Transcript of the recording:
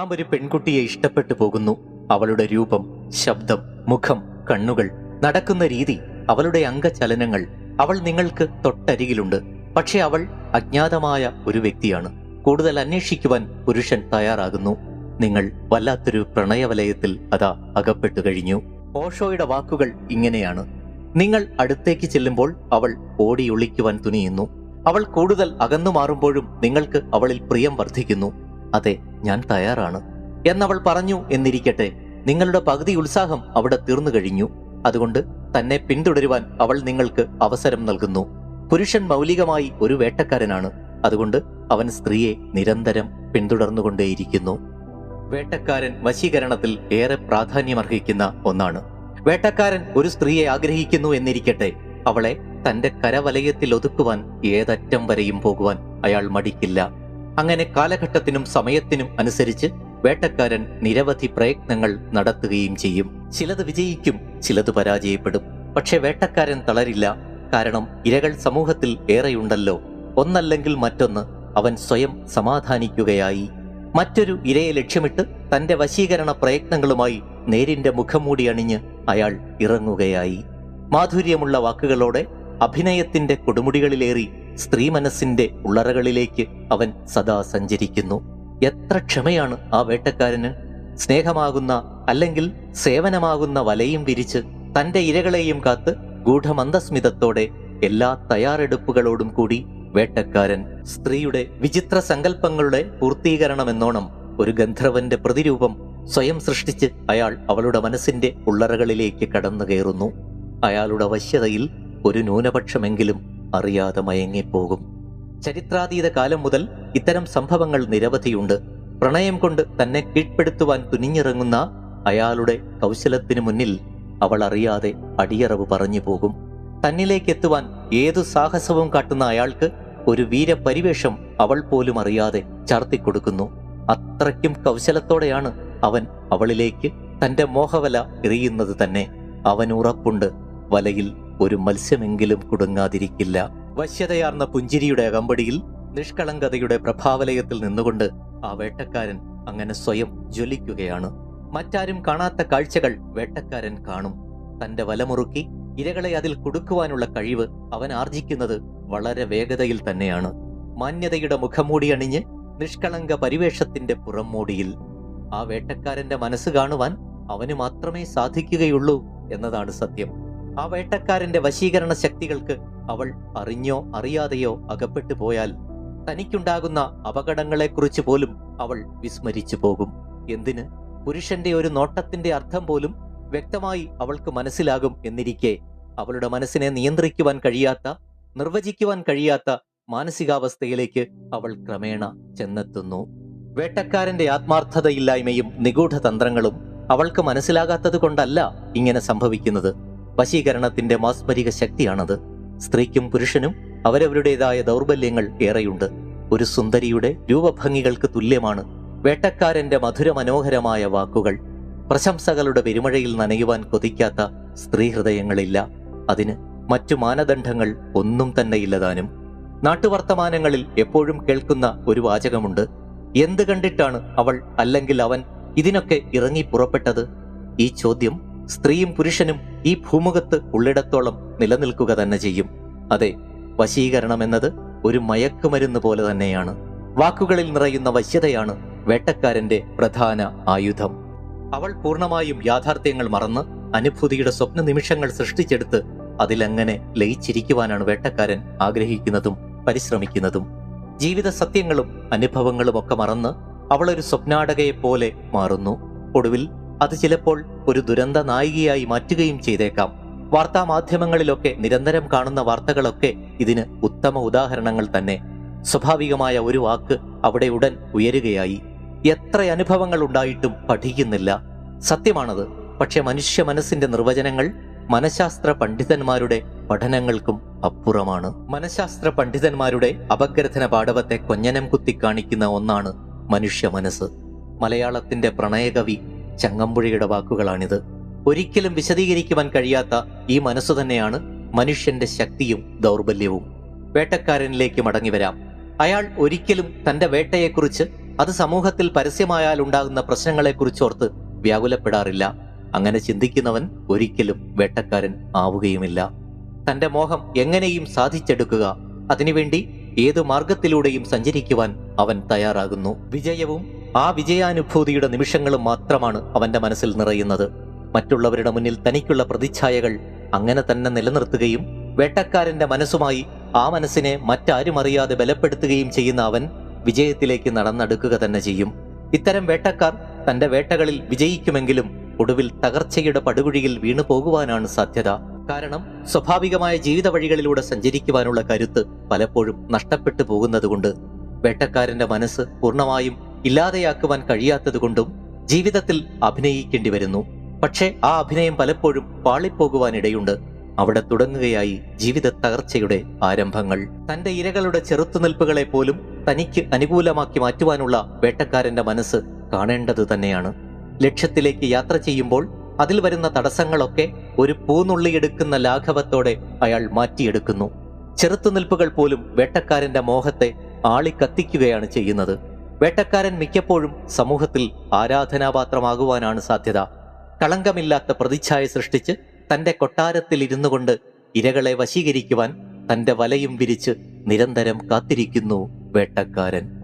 നാം ഒരു പെൺകുട്ടിയെ ഇഷ്ടപ്പെട്ടു പോകുന്നു. അവളുടെ രൂപം ശബ്ദം മുഖം കണ്ണുകൾ നടക്കുന്ന രീതി അവളുടെ അംഗചലനങ്ങൾ അവൾ നിങ്ങൾക്ക് തൊട്ടരികിലുണ്ട്. പക്ഷെ അവൾ അജ്ഞാതമായ ഒരു വ്യക്തിയാണ്. കൂടുതൽ അന്വേഷിക്കുവാൻ പുരുഷൻ തയ്യാറാകുന്നു. നിങ്ങൾ വല്ലാത്തൊരു പ്രണയവലയത്തിൽ അതാ അകപ്പെട്ടു കഴിഞ്ഞു. ഓഷോയുടെ വാക്കുകൾ ഇങ്ങനെയാണ്. നിങ്ങൾ അടുത്തേക്ക് ചെല്ലുമ്പോൾ അവൾ ഓടിയൊളിക്കുവാൻ തുനിയുന്നു. അവൾ കൂടുതൽ അകന്നു മാറുമ്പോഴും നിങ്ങൾക്ക് അവളിൽ പ്രിയം വർദ്ധിക്കുന്നു. അതെ ഞാൻ തയ്യാറാണ്. എന്നവൾ പറഞ്ഞു എന്നിരിക്കട്ടെ. നിങ്ങളുടെ പകുതി ഉത്സാഹം അവിടെ തീർന്നു കഴിഞ്ഞു. അതുകൊണ്ട് തന്നെ പിന്തുടരുവാൻ അവൾ നിങ്ങൾക്ക് അവസരം നൽകുന്നു. പുരുഷൻ മൗലികമായി ഒരു വേട്ടക്കാരനാണ്. അതുകൊണ്ട് അവൻ സ്ത്രീയെ നിരന്തരം പിന്തുടർന്നുകൊണ്ടേയിരിക്കുന്നു. വേട്ടക്കാരൻ വശീകരണത്തിൽ ഏറെ പ്രാധാന്യമർഹിക്കുന്ന ഒന്നാണ്. വേട്ടക്കാരൻ ഒരു സ്ത്രീയെ ആഗ്രഹിക്കുന്നു എന്നിരിക്കട്ടെ. അവളെ തന്റെ കരവലയത്തിൽ ഒതുക്കുവാൻ ഏതറ്റം വരെയും പോകുവാൻ അയാൾ മടിക്കില്ല. അങ്ങനെ കാലഘട്ടത്തിനും സമയത്തിനും അനുസരിച്ച് വേട്ടക്കാരൻ നിരവധി പ്രയത്നങ്ങൾ നടത്തുകയും ചെയ്യും. ചിലത് വിജയിക്കും ചിലത് പരാജയപ്പെടും. പക്ഷെ വേട്ടക്കാരൻ തളരില്ല. കാരണം ഇരകൾ സമൂഹത്തിൽ ഏറെയുണ്ടല്ലോ. ഒന്നല്ലെങ്കിൽ മറ്റൊന്ന് അവൻ സ്വയം സമാധാനിക്കുകയായി. മറ്റൊരു ഇരയെ ലക്ഷ്യമിട്ട് തന്റെ വശീകരണ പ്രയത്നങ്ങളുമായി നേരിന്റെ മുഖംമൂടി അണിഞ്ഞ് അയാൾ ഇറങ്ങുകയായി. മാധുര്യമുള്ള വാക്കുകളോടെ അഭിനയത്തിന്റെ കൊടുമുടികളിലേറി സ്ത്രീ മനസ്സിന്റെ ഉള്ളറകളിലേക്ക് അവൻ സദാ സഞ്ചരിക്കുന്നു. എത്ര ക്ഷമയാണ് ആ വേട്ടക്കാരന്. സ്നേഹമാകുന്ന അല്ലെങ്കിൽ സേവനമാകുന്ന വലയും വിരിച്ച് തന്റെ ഇരകളെയും കാത്ത് ഗൂഢമന്ദസ്മിതത്തോടെ എല്ലാ തയ്യാറെടുപ്പുകളോടും കൂടി വേട്ടക്കാരൻ സ്ത്രീയുടെ വിചിത്ര സങ്കല്പങ്ങളുടെ പൂർത്തീകരണമെന്നോണം ഒരു ഗന്ധർവന്റെ പ്രതിരൂപം സ്വയം സൃഷ്ടിച്ച് അയാൾ അവളുടെ മനസ്സിന്റെ ഉള്ളറകളിലേക്ക് കടന്നു കയറുന്നു അയാളുടെ വശ്യതയിൽ ഒരു ന്യൂനപക്ഷമെങ്കിലും അറിയാതെ മയങ്ങിപ്പോകും. ചരിത്രാതീത കാലം മുതൽ ഇത്തരം സംഭവങ്ങൾ നിരവധിയുണ്ട്. പ്രണയം കൊണ്ട് തന്നെ കീഴ്പ്പെടുത്തുവാൻ തുനിഞ്ഞിറങ്ങുന്ന അയാളുടെ കൗശലത്തിനു മുന്നിൽ അവൾ അറിയാതെ അടിയറവ് പറഞ്ഞു പോകും. തന്നിലേക്ക് എത്തുവാൻ ഏതു സാഹസവും കാട്ടുന്ന അയാൾക്ക് ഒരു വീരപരിവേഷം അവൾ പോലും അറിയാതെ ചാർത്തിക്കൊടുക്കുന്നു. അത്രയ്ക്കും കൗശലത്തോടെയാണ് അവൻ അവളിലേക്ക് തന്റെ മോഹവല എറിയുന്നത് തന്നെ. അവൻ ഉറപ്പുണ്ട്. വലയിൽ ഒരു മത്സ്യമെങ്കിലും കുടുങ്ങാതിരിക്കില്ല. വശ്യതയാർന്ന പുഞ്ചിരിയുടെ അകമ്പടിയിൽ നിഷ്കളങ്കതയുടെ പ്രഭാവലയത്തിൽ നിന്നുകൊണ്ട് ആ വേട്ടക്കാരൻ അങ്ങനെ സ്വയം ജ്വലിക്കുകയാണ്. മറ്റാരും കാണാത്ത കാഴ്ചകൾ വേട്ടക്കാരൻ കാണും. തന്റെ വലമുറുക്കി ഇരകളെ അതിൽ കുടുക്കുവാനുള്ള കഴിവ് അവൻ ആർജിക്കുന്നത് വളരെ വേഗതയിൽ തന്നെയാണ്. മാന്യതയുടെ മുഖംമൂടി അണിഞ്ഞ് നിഷ്കളങ്ക പരിവേഷത്തിന്റെ പുറംമൂടിയിൽ ആ വേട്ടക്കാരന്റെ മനസ്സ് കാണുവാൻ അവന് മാത്രമേ സാധിക്കുകയുള്ളൂ എന്നതാണ് സത്യം. ആ വേട്ടക്കാരന്റെ വശീകരണ ശക്തികൾക്ക് അവൾ അറിഞ്ഞോ അറിയാതെയോ അകപ്പെട്ടു പോയാൽ തനിക്കുണ്ടാകുന്ന അപകടങ്ങളെക്കുറിച്ച് പോലും അവൾ വിസ്മരിച്ചു പോകും. എന്തിന്? പുരുഷന്റെ ഒരു നോട്ടത്തിന്റെ അർത്ഥം പോലും വ്യക്തമായി അവൾക്ക് മനസ്സിലാകും എന്നിരിക്കെ അവളുടെ മനസ്സിനെ നിയന്ത്രിക്കുവാൻ കഴിയാത്ത നിർവചിക്കുവാൻ കഴിയാത്ത മാനസികാവസ്ഥയിലേക്ക് അവൾ ക്രമേണ ചെന്നെത്തുന്നു. വേട്ടക്കാരന്റെ ആത്മാർത്ഥതയില്ലായ്മയും നിഗൂഢതന്ത്രങ്ങളും അവൾക്ക് മനസ്സിലാകാത്തത് കൊണ്ടല്ല ഇങ്ങനെ സംഭവിക്കുന്നത്. വശീകരണത്തിന്റെ മാസ്മരിക ശക്തിയാണത്. സ്ത്രീക്കും പുരുഷനും അവരവരുടേതായ ദൗർബല്യങ്ങൾ ഏറെയുണ്ട്. ഒരു സുന്ദരിയുടെ രൂപഭംഗികൾക്ക് തുല്യമാണ് വേട്ടക്കാരന്റെ മധുരമനോഹരമായ വാക്കുകൾ. പ്രശംസകളുടെ പെരുമഴയിൽ നനയുവാൻ കൊതിക്കാത്ത സ്ത്രീഹൃദയങ്ങളില്ല. അതിന് മറ്റു മാനദണ്ഡങ്ങൾ ഒന്നും തന്നെ ഇല്ലതാനും നാട്ടുവർത്തമാനങ്ങളിൽ എപ്പോഴും കേൾക്കുന്ന ഒരു വാചകമുണ്ട്. എന്ത് കണ്ടിട്ടാണ് അവൾ അല്ലെങ്കിൽ അവൻ ഇതിനൊക്കെ ഇറങ്ങി പുറപ്പെട്ടത്? ഈ ചോദ്യം സ്ത്രീയും പുരുഷനും ഈ ഭൂമുഖത്ത് ഉള്ളിടത്തോളം നിലനിൽക്കുക തന്നെ ചെയ്യും. അതെ വശീകരണം എന്നത് ഒരു മയക്കുമരുന്ന് പോലെ തന്നെയാണ്. വാക്കുകളിൽ നിറയുന്ന വശ്യതയാണ് വേട്ടക്കാരന്റെ പ്രധാന ആയുധം. അവൾ പൂർണമായും യാഥാർത്ഥ്യങ്ങൾ മറന്ന് അനുഭൂതിയുടെ സ്വപ്ന നിമിഷങ്ങൾ സൃഷ്ടിച്ചെടുത്ത് അതിലങ്ങനെ ലയിച്ചിരിക്കുവാനാണ് വേട്ടക്കാരൻ ആഗ്രഹിക്കുന്നതും പരിശ്രമിക്കുന്നതും. ജീവിത സത്യങ്ങളും അനുഭവങ്ങളും ഒക്കെ മറന്ന് അവളൊരു സ്വപ്നാടകയെപ്പോലെ സ്വപ്നാടകയെ പോലെ മാറുന്നു. ഒടുവിൽ അത് ചിലപ്പോൾ ഒരു ദുരന്ത നായികയായി മാറ്റുകയും ചെയ്തേക്കാം. വാർത്താ മാധ്യമങ്ങളിലൊക്കെ നിരന്തരം കാണുന്ന വാർത്തകളൊക്കെ ഇതിന് ഉത്തമ ഉദാഹരണങ്ങൾ തന്നെ. സ്വാഭാവികമായ ഒരു വാക്ക് അവിടെ ഉടൻ ഉയരുകയായി. എത്ര അനുഭവങ്ങൾ ഉണ്ടായിട്ടും പഠിക്കുന്നില്ല. സത്യമാണത്. പക്ഷെ മനുഷ്യ മനസ്സിന്റെ നിർവചനങ്ങൾ മനഃശാസ്ത്ര പണ്ഡിതന്മാരുടെ പഠനങ്ങൾക്കും അപ്പുറമാണ്. മനഃശാസ്ത്ര പണ്ഡിതന്മാരുടെ അപഗ്രഥന പാടവത്തെ കൊഞ്ഞനം കുത്തി കാണിക്കുന്ന ഒന്നാണ് മനുഷ്യ മനസ്സ്. മലയാളത്തിന്റെ പ്രണയകവി ചങ്ങമ്പുഴയുടെ വാക്കുകളാണിത്. ഒരിക്കലും വിശദീകരിക്കുവാൻ കഴിയാത്ത ഈ മനസ്സു തന്നെയാണ് മനുഷ്യന്റെ ശക്തിയും ദൗർബല്യവും. വേട്ടക്കാരനിലേക്ക് മടങ്ങി വരാം. അയാൾ ഒരിക്കലും തന്റെ വേട്ടയെക്കുറിച്ച് അത് സമൂഹത്തിൽ പരസ്യമായാൽ ഉണ്ടാകുന്ന പ്രശ്നങ്ങളെക്കുറിച്ചോർത്ത് വ്യാകുലപ്പെടാറില്ല. അങ്ങനെ ചിന്തിക്കുന്നവൻ ഒരിക്കലും വേട്ടക്കാരൻ ആവുകയുമില്ല. തന്റെ മോഹം എങ്ങനെയും സാധിച്ചെടുക്കുക അതിനുവേണ്ടി ഏതു മാർഗത്തിലൂടെയും സഞ്ചരിക്കുവാൻ അവൻ തയ്യാറാകുന്നു. വിജയവും ആ വിജയാനുഭൂതിയുടെ നിമിഷങ്ങളും മാത്രമാണ് അവന്റെ മനസ്സിൽ നിറയുന്നത്. മറ്റുള്ളവരുടെ മുന്നിൽ തനിക്കുള്ള പ്രതിച്ഛായകൾ അങ്ങനെ തന്നെ നിലനിർത്തുകയും വേട്ടക്കാരന്റെ മനസ്സുമായി ആ മനസ്സിനെ മറ്റാരും അറിയാതെ ബലപ്പെടുത്തുകയും ചെയ്യുന്ന അവൻ വിജയത്തിലേക്ക് നടന്നെടുക്കുക തന്നെ ചെയ്യും. ഇത്തരം വേട്ടക്കാർ തന്റെ വേട്ടകളിൽ വിജയിക്കുമെങ്കിലും ഒടുവിൽ തകർച്ചയുടെ പടുകുഴിയിൽ വീണു പോകുവാനാണ് സാധ്യത. കാരണം സ്വാഭാവികമായ ജീവിത വഴികളിലൂടെ സഞ്ചരിക്കുവാനുള്ള കരുത്ത് പലപ്പോഴും നഷ്ടപ്പെട്ടു പോകുന്നതുകൊണ്ട് വേട്ടക്കാരന്റെ മനസ്സ് പൂർണമായും ഇല്ലാതെയാക്കുവാൻ കഴിയാത്തതുകൊണ്ടും ജീവിതത്തിൽ അഭിനയിക്കേണ്ടി വരുന്നു. പക്ഷേ ആ അഭിനയം പലപ്പോഴും പാളിപ്പോകുവാനിടയുണ്ട്. അവിടെ തുടങ്ങുകയായി ജീവിത തകർച്ചയുടെ ആരംഭങ്ങൾ. തന്റെ ഇരകളുടെ ചെറുത്തുനിൽപ്പുകളെ പോലും തനിക്ക് അനുകൂലമാക്കി മാറ്റുവാനുള്ള വേട്ടക്കാരന്റെ മനസ്സ് കാണേണ്ടത് തന്നെയാണ്. ലക്ഷ്യത്തിലേക്ക് യാത്ര ചെയ്യുമ്പോൾ അതിൽ വരുന്ന തടസ്സങ്ങളൊക്കെ ഒരു പൂനുള്ളിയെടുക്കുന്ന ലാഘവത്തോടെ അയാൾ മാറ്റിയെടുക്കുന്നു. ചെറുത്തുനിൽപ്പുകൾ പോലും വേട്ടക്കാരന്റെ മോഹത്തെ ആളിക്കത്തിക്കുകയാണ് ചെയ്യുന്നത്. വേട്ടക്കാരൻ മിക്കപ്പോഴും സമൂഹത്തിൽ ആരാധനാപാത്രമാകുവാനാണ് സാധ്യത. കളങ്കമില്ലാത്ത പ്രതിച്ഛായ സൃഷ്ടിച്ച് തന്റെ കൊട്ടാരത്തിൽ ഇരുന്നു കൊണ്ട് ഇരകളെ വശീകരിക്കുവാൻ തന്റെ വലയും വിരിച്ച് നിരന്തരം കാത്തിരിക്കുന്നു വേട്ടക്കാരൻ.